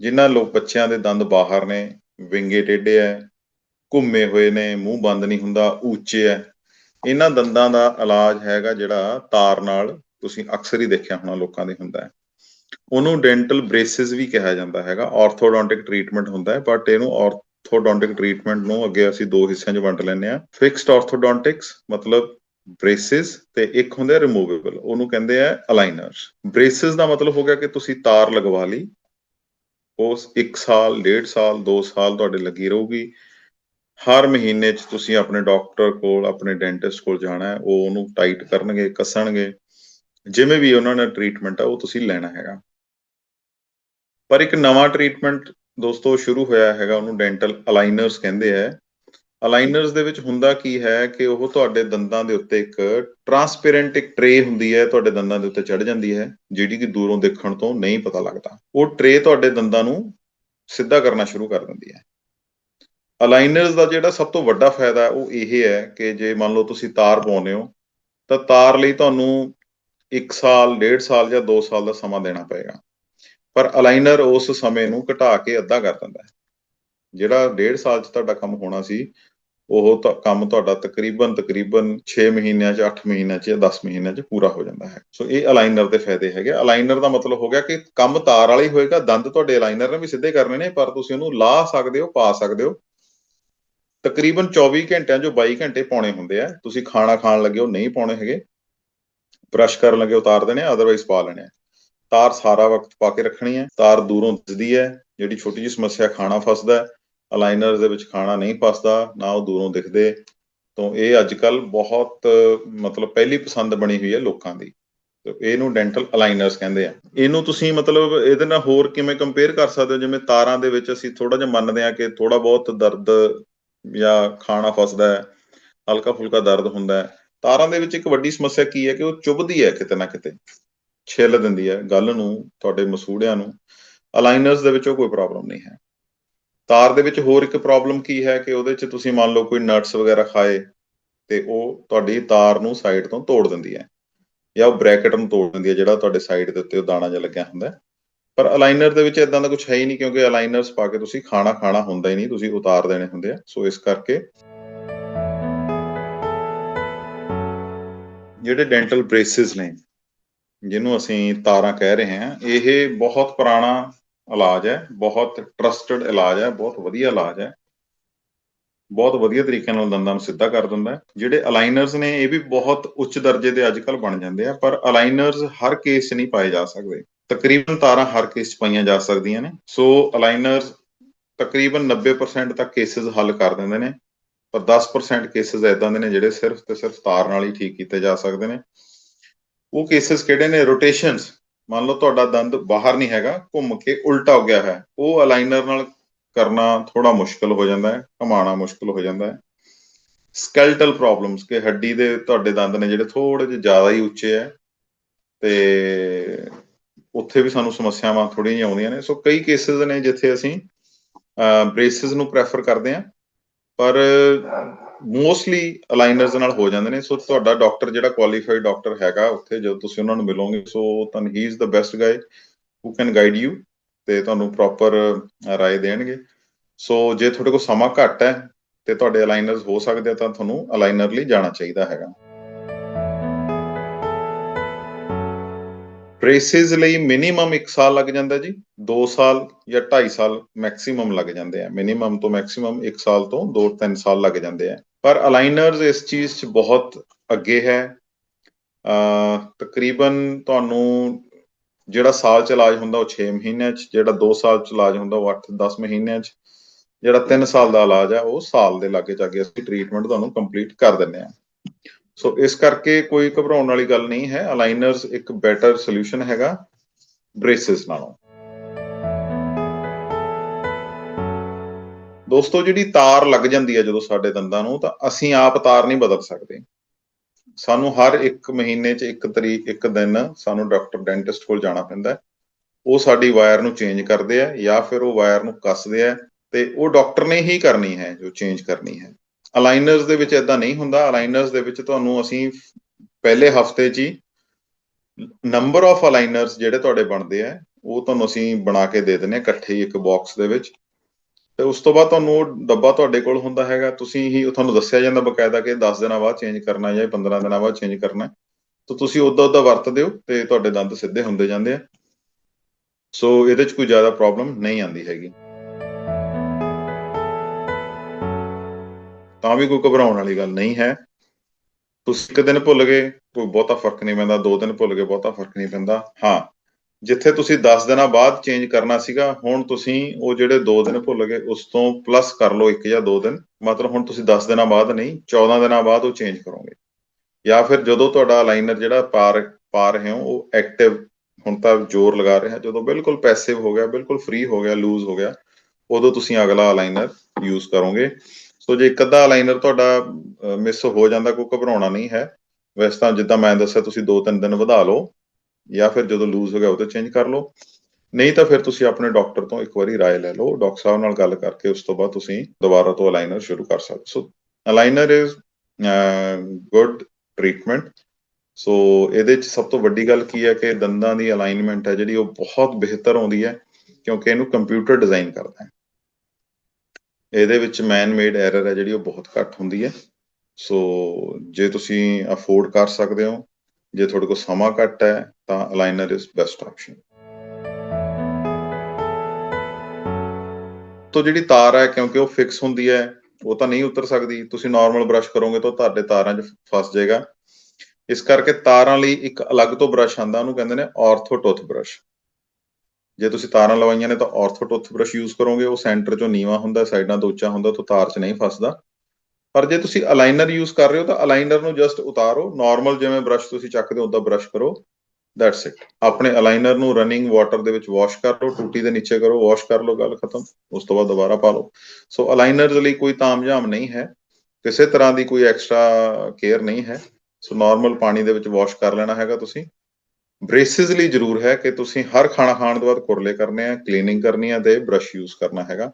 ਜਿਨ੍ਹਾਂ ਲੋਕ ਬੱਚਿਆਂ ਦੇ ਦੰਦ ਬਾਹਰ ਨੇ, ਵਿੰਗੇ ਟੇਢੇ ਐ, ਘੁੰਮੇ ਹੋਏ ਨੇ, ਮੂੰਹ ਬੰਦ ਨਹੀਂ ਹੁੰਦਾ ਉੱਚੇ ਐ। ਇਹਨਾਂ ਦੰਦਾਂ ਦਾ ਇਲਾਜ ਹੈਗਾ ਜਿਹੜਾ ਤਾਰ ਨਾਲ ਤੁਸੀਂ ਅਕਸਰ ਹੀ ਦੇਖਿਆ ਹੋਣਾ ਲੋਕਾਂ ਦੇ ਹੁੰਦਾ ਹੈ ਉਹਨੂੰ ਡੈਂਟਲ ਬ੍ਰੇਸਿਸ ਵੀ ਕਿਹਾ ਜਾਂਦਾ ਹੈਗਾ ਆਰਥੋਡੋਂਟਿਕ ਟ੍ਰੀਟਮੈਂਟ ਹੁੰਦਾ ਹੈ ਬਟ ਇਹਨੂੰ ਆਰਥੋਡੋਂਟਿਕ ਟ੍ਰੀਟਮੈਂਟ ਨੂੰ ਅੱਗੇ ਅਸੀਂ ਦੋ ਹਿੱਸਿਆਂ 'ਚ ਵੰਡ ਲੈਂਦੇ ਆ ਫਿਕਸਡ ਆਰਥੋਡੋਂਟਿਕਸ ਮਤਲਬ ਬ੍ਰੇਸਿਸ ਤੇ ਇੱਕ ਹੁੰਦੇ ਆ ਰਿਮੂਵੇਬਲ ਉਹਨੂੰ ਕਹਿੰਦੇ ਆ ਅਲਾਈਨਰਸ ਬ੍ਰੇਸਿਸ ਦਾ ਮਤਲਬ ਹੋ ਗਿਆ ਕਿ ਤੁਸੀਂ ਤਾਰ ਲਗਵਾ ਲਈ ਉਸ 1 ਸਾਲ 1.5 ਸਾਲ 2 ਸਾਲ ਤੁਹਾਡੇ ਲੱਗੀ ਰਹੂਗੀ। ਹਰ ਮਹੀਨੇ 'ਚ ਤੁਸੀਂ ਆਪਣੇ ਡਾਕਟਰ ਕੋਲ, ਆਪਣੇ ਡੈਂਟਿਸਟ ਕੋਲ ਜਾਣਾ ਹੈ, ਉਹ ਉਹਨੂੰ ਟਾਈਟ ਕਰਨਗੇ, ਕੱਸਣਗੇ। ਜਿਵੇਂ ਵੀ ਉਹਨਾਂ ਨੇ ਟ੍ਰੀਟਮੈਂਟ ਆ, ਉਹ ਤੁਸੀਂ ਲੈਣਾ ਹੈਗਾ। ਪਰ ਇੱਕ ਨਵਾਂ ਟ੍ਰੀਟਮੈਂਟ ਦੋਸਤੋ ਸ਼ੁਰੂ ਹੋਇਆ ਹੈਗਾ, ਉਹਨੂੰ ਡੈਂਟਲ ਅਲਾਈਨਰਸ ਕਹਿੰਦੇ ਆ। ਅਲਾਈਨਰਸ ਦੇ ਵਿੱਚ ਹੁੰਦਾ ਕੀ ਹੈ ਕਿ ਉਹ ਤੁਹਾਡੇ ਦੰਦਾਂ ਦੇ ਉੱਤੇ ਇੱਕ ਟਰਾਂਸਪੇਰੈਂਟ ਇੱਕ ਟਰੇ ਹੁੰਦੀ ਹੈ, ਤੁਹਾਡੇ ਦੰਦਾਂ ਦੇ ਉੱਤੇ ਚੜ ਜਾਂਦੀ ਹੈ, ਜਿਹੜੀ ਕਿ ਦੂਰੋਂ ਦੇਖਣ ਤੋਂ ਨਹੀਂ ਪਤਾ ਲੱਗਦਾ। ਉਹ ਟਰੇ ਤੁਹਾਡੇ ਦੰਦਾਂ ਨੂੰ ਸਿੱਧਾ ਕਰਨਾ ਸ਼ੁਰੂ ਕਰ ਦਿੰਦੀ ਹੈ। ਅਲਾਈਨਰਸ ਦਾ ਜਿਹੜਾ ਸਭ ਤੋਂ ਵੱਡਾ ਫਾਇਦਾ ਉਹ ਇਹ ਹੈ ਕਿ ਜੇ ਮੰਨ ਲਓ ਤੁਸੀਂ ਤਾਰ ਪਾਉਂਦੇ ਹੋ, ਤਾਂ ਤਾਰ ਲਈ ਤੁਹਾਨੂੰ 1 ਸਾਲ 1.5 ਸਾਲ ਜਾਂ 2 ਸਾਲ ਦਾ ਸਮਾਂ ਦੇਣਾ ਪਏਗਾ। ਪਰ ਅਲਾਈਨਰ ਉਸ ਸਮੇਂ ਨੂੰ ਘਟਾ ਕੇ ਅੱਧਾ ਕਰ ਦਿੰਦਾ ਹੈ। ਜਿਹੜਾ 1.5 ਸਾਲ 'ਚ ਤੁਹਾਡਾ ਕੰਮ ਹੋਣਾ ਸੀ, ਉਹ ਕੰਮ ਤੁਹਾਡਾ ਤਕਰੀਬਨ ਤਕਰੀਬਨ 6 ਮਹੀਨਿਆਂ 'ਚ 8 ਮਹੀਨਿਆਂ 'ਚ ਜਾਂ 10 ਮਹੀਨਿਆਂ 'ਚ ਪੂਰਾ ਹੋ ਜਾਂਦਾ ਹੈ। ਸੋ ਇਹ ਅਲਾਈਨਰ ਦੇ ਫਾਇਦੇ ਹੈਗੇ ਅਲਾਈਨਰ ਦਾ ਮਤਲਬ ਹੋ ਗਿਆ ਕਿ ਕੰਮ ਤਾਰ ਵਾਲਾ ਹੀ ਹੋਏਗਾ, ਦੰਦ ਤੁਹਾਡੇ ਅਲਾਈਨਰ ਨੇ ਵੀ ਸਿੱਧੇ ਕਰਨੇ ਨੇ, ਪਰ ਤੁਸੀਂ ਉਹਨੂੰ ਲਾ ਸਕਦੇ ਹੋ, ਪਾ ਸਕਦੇ ਹੋ। ਤਕਰੀਬਨ 24 ਘੰਟਿਆਂ ਜੋ 22 ਘੰਟੇ ਪਾਉਣੇ ਹੁੰਦੇ ਆ। ਤੁਸੀਂ ਖਾਣਾ ਖਾਣ ਲੱਗੇ ਹੋ, ਨਹੀਂ ਪਾਉਣੇ ਹੈਗੇ। ਬ੍ਰਸ਼ ਕਰਨ ਲੱਗੇ ਉਤਾਰ ਦੇਣੇ ਆ ਅਦਰਵਾਈਜ਼ ਪਾ ਲੈਣੇ ਆ। ਤਾਰ ਸਾਰਾ ਵਕਤ ਪਾ ਕੇ ਰੱਖਣੀ ਹੈ। ਤਾਰ ਦੂਰੋਂ ਦਿਸਦੀ ਹੈ। ਜਿਹੜੀ ਛੋਟੀ ਜਿਹੀ ਸਮੱਸਿਆ, ਖਾਣਾ ਫਸਦਾ ਹੈ। ਅਲਾਈਨਰ ਦੇ ਵਿੱਚ ਖਾਣਾ ਨਹੀਂ ਫਸਦਾ ਨਾ ਉਹ ਦੂਰੋਂ ਦਿਖਦੇ। ਤੋਂ ਇਹ ਅੱਜ ਕੱਲ ਬਹੁਤ, ਮਤਲਬ ਪਹਿਲੀ ਪਸੰਦ ਬਣੀ ਹੋਈ ਹੈ ਲੋਕਾਂ ਦੀ। ਇਹਨੂੰ ਡੈਂਟਲ ਅਲਾਈਨਰਸ ਕਹਿੰਦੇ ਆ। ਇਹਨੂੰ ਤੁਸੀਂ ਮਤਲਬ ਇਹਦੇ ਨਾਲ ਹੋਰ ਕਿਵੇਂ ਕੰਪੇਅਰ ਕਰ ਸਕਦੇ ਹੋ? ਜਿਵੇਂ ਤਾਰਾਂ ਦੇ ਵਿੱਚ ਅਸੀਂ ਥੋੜਾ ਜਿਹਾ ਮੰਨਦੇ ਆ ਕਿ ਥੋੜਾ ਬਹੁਤ ਦਰਦ ਜਾਂ ਖਾਣਾ ਫਸਦਾ ਹੈ ਹਲਕਾ ਫੁਲਕਾ ਦਰਦ ਹੁੰਦਾ ਹੈ। ਤਾਰਾਂ ਦੇ ਵਿੱਚ ਇੱਕ ਵੱਡੀ ਸਮੱਸਿਆ ਕੀ ਹੈ ਕਿ ਉਹ ਚੁੱਭਦੀ ਹੈ ਕਿਤੇ ਨਾ ਕਿਤੇ। ਛਿੱਲ ਦਿੰਦੀ ਹੈ ਗੱਲ ਨੂੰ, ਤੁਹਾਡੇ ਮਸੂੜਿਆਂ ਨੂੰ। ਅਲਾਈਨਰਸ ਦੇ ਵਿੱਚ ਕੋਈ ਪ੍ਰੋਬਲਮ ਨਹੀਂ ਹੈ। ਤਾਰ ਦੇ ਵਿੱਚ ਹੋਰ ਇੱਕ ਪ੍ਰੋਬਲਮ ਕੀ ਹੈ ਕਿ ਉਹਦੇ 'ਚ ਤੁਸੀਂ ਮੰਨ ਲਓ ਕੋਈ ਨਟਸ ਵਗੈਰਾ ਖਾਏ ਤੇ ਉਹ ਤੁਹਾਡੀ ਤਾਰ ਨੂੰ ਸਾਈਡ ਤੋਂ ਤੋੜ ਦਿੰਦੀ ਹੈ ਜਾਂ ਉਹ ਬ੍ਰੈਕਟ ਨੂੰ ਤੋੜ ਦਿੰਦੀ ਹੈ ਜਿਹੜਾ ਤੁਹਾਡੇ ਸਾਈਡ ਦੇ ਉੱਤੇ ਉਹ ਦਾਣਾ ਜਿਹਾ ਲੱਗਿਆ ਹੁੰਦਾ ਪਰ ਅਲਾਈਨਰ ਦੇ ਵਿੱਚ ਇਦਾਂ ਦਾ ਕੁਝ ਹੈ ਹੀ ਨਹੀਂ ਕਿਉਂਕਿ ਅਲਾਈਨਰਸ ਪਾ ਕੇ ਤੁਸੀਂ ਖਾਣਾ ਖਾਣਾ ਹੁੰਦਾ ਹੀ ਨਹੀਂ, ਤੁਸੀਂ ਉਤਾਰ ਦੇਣੇ ਹੁੰਦੇ ਆ। ਸੋ ਇਸ ਕਰਕੇ ਜਿਹੜੇ ਡੈਂਟਲ ਬ੍ਰੇਸਿਸ ਨੇ, ਜਿਹਨੂੰ ਅਸੀਂ ਤਾਰਾਂ ਕਹਿ ਰਹੇ ਹਾਂ, ਇਹ ਬਹੁਤ ਪੁਰਾਣਾ ਇਲਾਜ ਹੈ, ਬਹੁਤ ਟਰਸਟਡ ਇਲਾਜ ਹੈ, ਬਹੁਤ ਵਧੀਆ ਇਲਾਜ ਹੈ। ਬਹੁਤ ਵਧੀਆ ਤਰੀਕੇ ਨਾਲ ਦੰਦਾਂ ਨੂੰ ਸਿੱਧਾ ਕਰ ਦਿੰਦਾ ਹੈ। ਜਿਹੜੇ ਅਲਾਈਨਰਸ ਨੇ, ਇਹ ਵੀ ਬਹੁਤ ਉੱਚ ਦਰਜੇ ਦੇ ਅੱਜ ਕੱਲ ਬਣ ਜਾਂਦੇ ਆ, ਪਰ ਅਲਾਈਨਰਸ ਹਰ ਕੇਸ 'ਚ ਨਹੀਂ ਪਾਏ ਜਾ ਸਕਦੇ। ਤਕਰੀਬਨ ਤਾਰਾਂ ਹਰ ਕੇਸ 'ਚ ਪਾਈਆਂ ਜਾ ਸਕਦੀਆਂ ਨੇ। ਸੋ ਅਲਾਈਨਰਸ ਤਕਰੀਬਨ 90% ਤੱਕ ਕੇਸਿਸ ਹੱਲ ਕਰ ਦਿੰਦੇ ਨੇ, ਪਰ 10% ਕੇਸਿਸ ਐਦਾਂ ਦੇ ਨੇ ਜਿਹੜੇ ਸਿਰਫ ਤੇ ਸਿਰਫ ਤਾਰ ਨਾਲ ਹੀ ਠੀਕ ਕੀਤੇ ਜਾ ਸਕਦੇ ਨੇ। ਉਹ ਕੇਸਿਸ ਕਿਹੜੇ ਨੇ? ਰੋਟੇਸ਼ਨਸ ਮੰਨ ਲਓ ਤੁਹਾਡਾ ਦੰਦ ਬਾਹਰ ਨਹੀਂ ਹੈਗਾ, ਘੁੰਮ ਕੇ ਉਲਟਾ ਹੋ ਗਿਆ ਹੈ। ਉਹ ਅਲਾਈਨਰ ਨਾਲ ਕਰਨਾ ਥੋੜਾ ਮੁਸ਼ਕਲ ਹੋ ਜਾਂਦਾ ਹੈ ਘਮਾਣਾ ਮੁਸ਼ਕਲ ਹੋ ਜਾਂਦਾ ਹੈ। ਸਕੈਲਟਲ ਪ੍ਰੋਬਲਮਸ ਕਿ ਹੱਡੀ ਦੇ ਤੁਹਾਡੇ ਦੰਦ ਨੇ ਜਿਹੜੇ ਥੋੜੇ ਜਿਹਾ ਜ਼ਿਆਦਾ ਹੀ ਉੱਚੇ ਹੈ ਤੇ ਉੱਥੇ ਵੀ ਸਾਨੂੰ ਸਮੱਸਿਆਵਾਂ ਥੋੜੀਆਂ ਜਿਹੀਆਂ ਆਉਂਦੀਆਂ ਨੇ। ਸੋ ਕਈ ਕੇਸਿਸ ਨੇ ਜਿੱਥੇ ਅਸੀਂ ਬ੍ਰੇਸਿਸ ਨੂੰ ਪ੍ਰੈਫਰ ਕਰਦੇ ਹਾਂ, ਪਰ ਮੋਸਟਲੀ ਅਲਾਈਨਰਸ ਨਾਲ ਹੋ ਜਾਂਦੇ ਨੇ। ਸੋ ਤੁਹਾਡਾ ਡਾਕਟਰ ਜਿਹੜਾ ਕੁਆਲੀਫਾਈਡ ਡਾਕਟਰ ਹੈਗਾ ਉੱਥੇ, ਜਦੋਂ ਤੁਸੀਂ ਉਹਨਾਂ ਨੂੰ ਮਿਲੋਗੇ ਸੋ ਤਨ he is the best guy who can guide you ਤੇ ਤੁਹਾਨੂੰ ਪ੍ਰੋਪਰ ਰਾਏ ਦੇਣਗੇ। ਸੋ ਜੇ ਤੁਹਾਡੇ ਕੋਲ ਸਮਾਂ ਘੱਟ ਹੈ ਤੇ ਤੁਹਾਡੇ ਅਲਾਈਨਰਸ ਹੋ ਸਕਦੇ ਆ, ਤਾਂ ਤੁਹਾਨੂੰ ਅਲਾਈਨਰ ਲਈ ਜਾਣਾ ਚਾਹੀਦਾ ਹੈਗਾ। ਬ੍ਰੇਸਿਸ ਲਈ ਮਿਨੀਮਮ 1 ਸਾਲ ਲੱਗ ਜਾਂਦਾ ਜੀ 2 ਸਾਲ ਜਾਂ 2.5 ਸਾਲ ਮੈਕਸਿਮਮ ਲੱਗ ਜਾਂਦੇ ਆ। ਮਿਨੀਮਮ ਤੋਂ ਮੈਕਸਿਮਮ 1 ਸਾਲ ਤੋਂ 2-3 ਸਾਲ ਲੱਗ ਜਾਂਦੇ ਆ। ਪਰ ਅਲਾਈਨਰਸ ਇਸ ਚੀਜ਼ 'ਚ ਬਹੁਤ ਅੱਗੇ ਹੈ। ਅ ਤਕਰੀਬਨ ਤੁਹਾਨੂੰ ਜਿਹੜਾ ਸਾਲ ਚ ਇਲਾਜ ਹੁੰਦਾ ਉਹ 6 ਮਹੀਨਿਆਂ 'ਚ, ਜਿਹੜਾ 2 ਸਾਲ ਚ ਇਲਾਜ ਹੁੰਦਾ ਉਹ 8-10 ਮਹੀਨਿਆਂ 'ਚ, ਜਿਹੜਾ 3 ਸਾਲ ਦਾ ਇਲਾਜ ਹੈ ਉਹ ਸਾਲ ਦੇ ਲਾਗੇ ਜਾ ਕੇ ਅਸੀਂ ਟ੍ਰੀਟਮੈਂਟ ਤੁਹਾਨੂੰ ਕੰਪਲੀਟ ਕਰ ਦਿੰਦੇ ਆ। ਸੋ ਇਸ ਕਰਕੇ ਕੋਈ ਘਬਰਾਉਣ ਵਾਲੀ ਗੱਲ ਨਹੀਂ ਹੈ। ਅਲਾਈਨਰਸ ਇੱਕ ਬੈਟਰ ਸੋਲੂਸ਼ਨ ਹੈਗਾ ਬ੍ਰੇਸਿਸ ਨਾਲੋਂ। ਦੋਸਤੋ, ਜਿਹੜੀ ਤਾਰ ਲੱਗ ਜਾਂਦੀ ਹੈ ਜਦੋਂ ਸਾਡੇ ਦੰਦਾਂ ਨੂੰ, ਤਾਂ ਅਸੀਂ ਆਪ ਤਾਰ ਨਹੀਂ ਬਦਲ ਸਕਦੇ। ਸਾਨੂੰ ਹਰ ਇੱਕ ਮਹੀਨੇ 'ਚ ਇੱਕ ਤਰੀਕ, ਇੱਕ ਦਿਨ ਸਾਨੂੰ ਡਾਕਟਰ, ਡੈਂਟਿਸਟ ਕੋਲ ਜਾਣਾ ਪੈਂਦਾ ਹੈ। ਉਹ ਸਾਡੀ ਵਾਇਰ ਨੂੰ ਚੇਂਜ ਕਰਦੇ ਆ ਜਾਂ ਫਿਰ ਉਹ ਵਾਇਰ ਨੂੰ ਕੱਸਦੇ ਆ ਤੇ ਉਹ ਡਾਕਟਰ ਨੇ ਹੀ ਕਰਨੀ ਹੈ ਜੋ ਚੇਂਜ ਕਰਨੀ ਹੈ। ਅਲਾਈਨਰਸ ਦੇ ਵਿੱਚ ਇਦਾਂ ਨਹੀਂ ਹੁੰਦਾ। ਅਲਾਈਨਰਸ ਦੇ ਵਿੱਚ ਤੁਹਾਨੂੰ ਅਸੀਂ ਪਹਿਲੇ ਹਫ਼ਤੇ 'ਚ ਹੀ ਨੰਬਰ ਆਫ ਅਲਾਈਨਰਸ ਜਿਹੜੇ ਤੁਹਾਡੇ ਬਣਦੇ ਆ, ਉਹ ਤੁਹਾਨੂੰ ਅਸੀਂ ਬਣਾ ਕੇ ਦੇ ਦਿੰਨੇ ਆ ਇਕੱਠੇ ਹੀ ਇੱਕ ਬਾਕਸ ਦੇ ਵਿੱਚ। ਤੇ ਉਸ ਤੋਂ ਬਾਅਦ ਤੁਹਾਨੂੰ ਉਹ ਡੱਬਾ ਤੁਹਾਡੇ ਕੋਲ ਹੁੰਦਾ ਹੈਗਾ। ਤੁਸੀਂ ਹੀ ਤੁਹਾਨੂੰ ਦੱਸਿਆ ਜਾਂਦਾ ਬਕਾਇਦਾ ਕਿ 10 ਦਿਨਾਂ ਬਾਅਦ ਚੇਂਜ ਕਰਨਾ ਜਾਂ 15 ਦਿਨਾਂ ਬਾਅਦ ਚੇਂਜ ਕਰਨਾ ਤਾਂ ਤੁਸੀਂ ਉਦਾਂ ਉਦਾਂ ਵਰਤਦੇ ਹੋ ਤੇ ਤੁਹਾਡੇ ਦੰਦ ਸਿੱਧੇ ਹੁੰਦੇ ਜਾਂਦੇ ਆ। ਸੋ ਇਹਦੇ 'ਚ ਕੋਈ ਜ਼ਿਆਦਾ ਪ੍ਰੋਬਲਮ ਨਹੀਂ ਆਉਂਦੀ ਹੈਗੀ। ਤਾਂ ਵੀ ਕੋਈ ਘਬਰਾਉਣ ਵਾਲੀ ਗੱਲ ਨਹੀਂ ਹੈ। ਤੁਸੀਂ ਇੱਕ ਦਿਨ ਭੁੱਲ ਗਏ, ਕੋਈ ਬਹੁਤਾ ਫ਼ਰਕ ਨਹੀਂ ਪੈਂਦਾ। ਦੋ ਦਿਨ ਭੁੱਲ ਗਏ, ਬਹੁਤਾ ਫ਼ਰਕ ਨਹੀਂ ਪੈਂਦਾ। ਹਾਂ, ਜਿੱਥੇ ਤੁਸੀਂ 10 ਦਿਨਾਂ ਬਾਅਦ ਚੇਂਜ ਕਰਨਾ ਸੀਗਾ, ਹੁਣ ਤੁਸੀਂ ਉਹ ਜਿਹੜੇ 2 ਦਿਨ ਭੁੱਲ ਗਏ, ਉਸ ਤੋਂ ਪਲੱਸ ਕਰ ਲਓ ਇੱਕ ਜਾਂ ਦੋ ਦਿਨ। ਮਤਲਬ ਹੁਣ ਤੁਸੀਂ 10 ਦਿਨਾਂ ਬਾਅਦ ਨਹੀਂ 14 ਦਿਨਾਂ ਬਾਅਦ ਉਹ ਚੇਂਜ ਕਰੋਗੇ। ਜਾਂ ਫਿਰ ਜਦੋਂ ਤੁਹਾਡਾ ਅਲਾਈਨਰ ਜਿਹੜਾ ਪਾ ਰ- ਪਾ ਰਹੇ ਹੋ, ਉਹ ਐਕਟਿਵ ਹੁਣ ਤਾਂ ਜ਼ੋਰ ਲਗਾ ਰਿਹਾ। ਜਦੋਂ ਬਿਲਕੁਲ ਪੈਸਿਵ ਹੋ ਗਿਆ, ਬਿਲਕੁਲ ਫ੍ਰੀ ਹੋ ਗਿਆ ਲੂਜ਼ ਹੋ ਗਿਆ, ਉਦੋਂ ਤੁਸੀਂ ਅਗਲਾ ਅਲਾਈਨਰ ਯੂਜ਼ ਕਰੋਗੇ। ਸੋ ਜੇ ਇੱਕ ਅੱਧਾ ਅਲਾਈਨਰ ਤੁਹਾਡਾ ਮਿਸ ਹੋ ਜਾਂਦਾ, ਕੋਈ ਘਬਰਾਉਣਾ ਨਹੀਂ ਹੈ। ਵੈਸੇ ਤਾਂ ਜਿੱਦਾਂ ਮੈਂ ਦੱਸਿਆ, ਤੁਸੀਂ 2-3 ਦਿਨ ਵਧਾ ਲਓ, ਜਾਂ ਫਿਰ ਜਦੋਂ ਲੂਜ਼ ਹੋ ਗਿਆ, ਉਹ ਤੇ ਚੇਂਜ ਕਰ ਲਓ। ਨਹੀਂ ਤਾਂ ਫਿਰ ਤੁਸੀਂ ਆਪਣੇ ਡਾਕਟਰ ਤੋਂ ਇੱਕ ਵਾਰੀ ਰਾਏ ਲੈ ਲਓ, ਡਾਕਟਰ ਸਾਹਿਬ ਨਾਲ ਗੱਲ ਕਰਕੇ ਉਸ ਤੋਂ ਬਾਅਦ ਤੁਸੀਂ ਦੁਬਾਰਾ ਤੋਂ ਅਲਾਈਨਰ ਸ਼ੁਰੂ ਕਰ ਸਕਦੇ so aligner is good treatment so ਇਹਦੇ ਚ ਸਭ ਤੋਂ ਵੱਡੀ ਗੱਲ ਕੀ ਹੈ ਕਿ ਦੰਦਾਂ ਦੀ ਅਲਾਈਨਮੈਂਟ ਹੈ ਜਿਹੜੀ, ਉਹ ਬਹੁਤ ਬਿਹਤਰ ਆਉਂਦੀ ਹੈ, ਕਿਉਂਕਿ ਇਹਨੂੰ ਕੰਪਿਊਟਰ ਡਿਜ਼ਾਈਨ ਕਰਦਾ ਹੈ। ਇਹਦੇ ਵਿੱਚ ਮੈਨ ਮੇਡ ਐਰਰ ਹੈ ਜਿਹੜੀ ਉਹ ਬਹੁਤ ਘੱਟ ਹੁੰਦੀ ਹੈ। ਸੋ ਜੇ ਤੁਸੀਂ ਅਫੋਰਡ ਕਰ ਸਕਦੇ ਹੋ, ਜੇ ਤੁਹਾਡੇ ਕੋਲ ਸਮਾਂ ਘੱਟ ਹੈ, ਤਾਂ ਅਲਾਈਨਰ ਇਜ਼ ਬੈਸਟ ਆਪਸ਼ਨ ਤੋਂ ਜਿਹੜੀ ਤਾਰ ਹੈ, ਕਿਉਂਕਿ ਉਹ ਫਿਕਸ ਹੁੰਦੀ ਹੈ, ਉਹ ਤਾਂ ਨਹੀਂ ਉਤਰ ਸਕਦੀ। ਤੁਸੀਂ ਨਾਰਮਲ ਬ੍ਰਸ਼ ਕਰੋਗੇ ਤਾਂ ਉਹ ਤੁਹਾਡੇ ਤਾਰਾਂ 'ਚ ਫਸ ਜਾਏਗਾ। ਇਸ ਕਰਕੇ ਤਾਰਾਂ ਲਈ ਇੱਕ ਅਲੱਗ ਤੋਂ ਬ੍ਰਸ਼ ਆਂਦਾ ਉਹਨੂੰ ਕਹਿੰਦੇ ਨੇ ਆਰਥੋ ਟੁੱਥ ਬ੍ਰਸ਼ ਜੇ ਤੁਸੀਂ ਤਾਰਾਂ ਲਵਾਈਆਂ ਨੇ ਤਾਂ ਆਰਥੋ ਟੁੱਥ ਯੂਜ਼ ਕਰੋਗੇ, ਉਹ ਸੈਂਟਰ 'ਚੋਂ ਨੀਵਾ ਹੁੰਦਾ, ਸਾਈਡਾਂ ਤੋਂ ਉੱਚਾ ਹੁੰਦਾ, ਤਾਂ ਤਾਰ 'ਚ ਨਹੀਂ ਫਸਦਾ। ਪਰ ਜੇ ਤੁਸੀਂ ਅਲਾਈਨਰ ਯੂਜ਼ ਕਰ ਰਹੇ ਹੋ, ਤਾਂ ਅਲਾਈਨਰ ਨੂੰ ਜਸਟ ਉਤਾਰੋ। ਨਾਰਮਲ ਜਿਵੇਂ ਬ੍ਰਸ਼ ਤੁਸੀਂ ਚੱਕਦੇ ਹੋ ਉਦਾਂ ਬ੍ਰਸ਼ ਕਰੋ। ਦੈਟਸ ਇਟ ਆਪਣੇ ਅਲਾਈਨਰ ਨੂੰ ਰਨਿੰਗ ਵਾਟਰ ਦੇ ਵਿੱਚ ਵਾਸ਼ ਕਰ ਲਓ, ਟੂਟੀ ਦੇ ਨੀਚੇ ਕਰੋ ਵਾਸ਼ ਕਰ ਲਓ, ਗੱਲ ਖਤਮ। ਉਸ ਤੋਂ ਬਾਅਦ ਦੁਬਾਰਾ ਪਾ ਲਓ। ਸੋ ਅਲਾਈਨਰਸ ਲਈ ਕੋਈ ਤਾਮਝਾਮ ਨਹੀਂ ਹੈ। ਕਿਸੇ ਤਰ੍ਹਾਂ ਦੀ ਕੋਈ ਐਕਸਟਰਾ ਕੇਅਰ ਨਹੀਂ ਹੈ। ਸੋ ਨਾਰਮਲ ਪਾਣੀ ਦੇ ਵਿੱਚ ਵਾਸ਼ ਕਰ ਲੈਣਾ ਹੈਗਾ ਤੁਸੀਂ। ਬ੍ਰੇਸਿਸ ਲਈ ਜ਼ਰੂਰ ਹੈ ਕਿ ਤੁਸੀਂ ਹਰ ਖਾਣਾ ਖਾਣ ਤੋਂ ਬਾਅਦ ਕੁਰਲੇ ਕਰਨੇ ਆ, ਕਲੀਨਿੰਗ ਕਰਨੀ ਆ ਤੇ ਬ੍ਰਸ਼ ਯੂਜ਼ ਕਰਨਾ ਹੈਗਾ।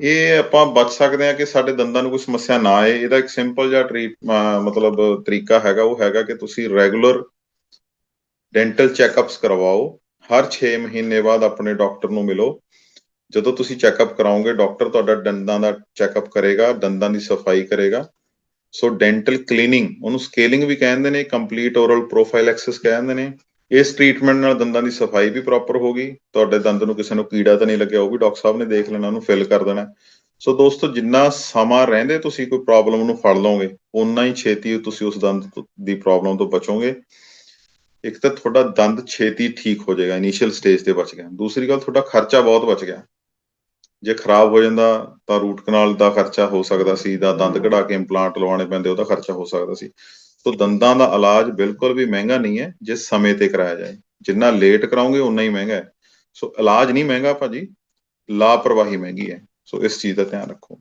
ਇਹ ਆਪਾਂ ਬਚ ਸਕਦੇ ਆ ਕਿ ਸਾਡੇ ਦੰਦਾਂ ਨੂੰ ਕੋਈ ਸਮੱਸਿਆ ਨਾ ਆਏ। ਇਹਦਾ ਇੱਕ ਸਿੰਪਲ ਜਿਹਾ ਟ੍ਰੀਟ ਮਤਲਬ ਤਰੀਕਾ ਹੈਗਾ, ਉਹ ਹੈਗਾ ਕਿ ਤੁਸੀਂ ਰੈਗੂਲਰ ਡੈਂਟਲ ਚੈੱਕਅਪਸ ਕਰਵਾਓ। ਹਰ 6 ਮਹੀਨੇ ਬਾਅਦ ਆਪਣੇ ਡਾਕਟਰ ਨੂੰ ਮਿਲੋ। ਜਦੋਂ ਤੁਸੀਂ ਚੈੱਕਅਪ ਕਰਾਓਗੇ ਡਾਕਟਰ ਤੁਹਾਡਾ ਦੰਦਾਂ ਦਾ ਚੈੱਕਅਪ ਕਰੇਗਾ, ਦੰਦਾਂ ਦੀ ਸਫ਼ਾਈ ਕਰੇਗਾ। ਸੋ ਡੈਂਟਲ ਕਲੀਨਿੰਗ ਉਹਨੂੰ ਸਕੇਲਿੰਗ ਵੀ ਕਹਿੰਦੇ ਨੇ ਕੰਪਲੀਟ ਓਰਲ ਪ੍ਰੋਫਾਈਲ ਐਕਸੈਸ ਕਹਿੰਦੇ ਨੇ। ਇਸ ਟ੍ਰੀਟਮੈਂਟ ਨਾਲ ਦੰਦਾਂ ਦੀ ਸਫ਼ਾਈ ਵੀ ਪ੍ਰੋਪਰ ਹੋ ਗਈ। ਤੁਹਾਡੇ ਦੰਦ ਨੂੰ ਕਿਸੇ ਨੂੰ ਕੀੜਾ ਤਾਂ ਨਹੀਂ ਲੱਗਿਆ, ਉਹ ਵੀ ਡਾਕਟਰ ਸਾਹਿਬ ਨੇ ਦੇਖ ਲੈਣਾ, ਉਹਨੂੰ ਫਿਲ ਕਰ ਦੇਣਾ। ਸੋ ਦੋਸਤੋ, ਜਿੰਨਾ ਸਮਾਂ ਰਹਿੰਦੇ ਤੁਸੀਂ ਕੋਈ ਪ੍ਰੋਬਲਮ ਨੂੰ ਫੜ ਲਓਗੇ ਉਨਾ ਹੀ ਛੇਤੀ ਤੁਸੀਂ ਉਸ ਦੰਦ ਦੀ ਪ੍ਰੋਬਲਮ ਤੋਂ ਬਚੋਗੇ। ਇੱਕ ਤਾਂ ਤੁਹਾਡਾ ਦੰਦ ਛੇਤੀ ਠੀਕ ਹੋ ਜਾਏਗਾ ਇਨੀਸ਼ੀਅਲ ਸਟੇਜ ਤੇ ਬਚ ਗਿਆ। ਦੂਸਰੀ ਗੱਲ, ਤੁਹਾਡਾ ਖਰਚਾ ਬਹੁਤ ਬਚ ਗਿਆ। ਜੇ ਖਰਾਬ ਹੋ ਜਾਂਦਾ ਤਾਂ ਰੂਟ ਕਨਾਲ ਦਾ ਖਰਚਾ ਹੋ ਸਕਦਾ ਸੀ ਦਾ ਦੰਦ ਕਢਾ ਕੇ ਇੰਪਲਾਂਟ ਲਵਾਉਣੇ ਪੈਂਦੇ ਉਹਦਾ ਖਰਚਾ ਹੋ ਸਕਦਾ ਸੀ। ਸੋ ਦੰਦਾਂ ਦਾ ਇਲਾਜ ਬਿਲਕੁਲ ਵੀ ਮਹਿੰਗਾ ਨਹੀਂ ਹੈ ਜੇ ਸਮੇਂ ਤੇ ਕਰਾਇਆ ਜਾਏ। ਜਿੰਨਾ ਲੇਟ ਕਰਾਉਂਗੇ ਉਨਾ ਹੀ ਮਹਿੰਗਾ ਹੈ। ਸੋ ਇਲਾਜ ਨਹੀਂ ਮਹਿੰਗਾ ਭਾਜੀ ਲਾਪਰਵਾਹੀ ਮਹਿੰਗੀ ਹੈ। ਸੋ ਇਸ ਚੀਜ਼ ਦਾ ਧਿਆਨ ਰੱਖੋ।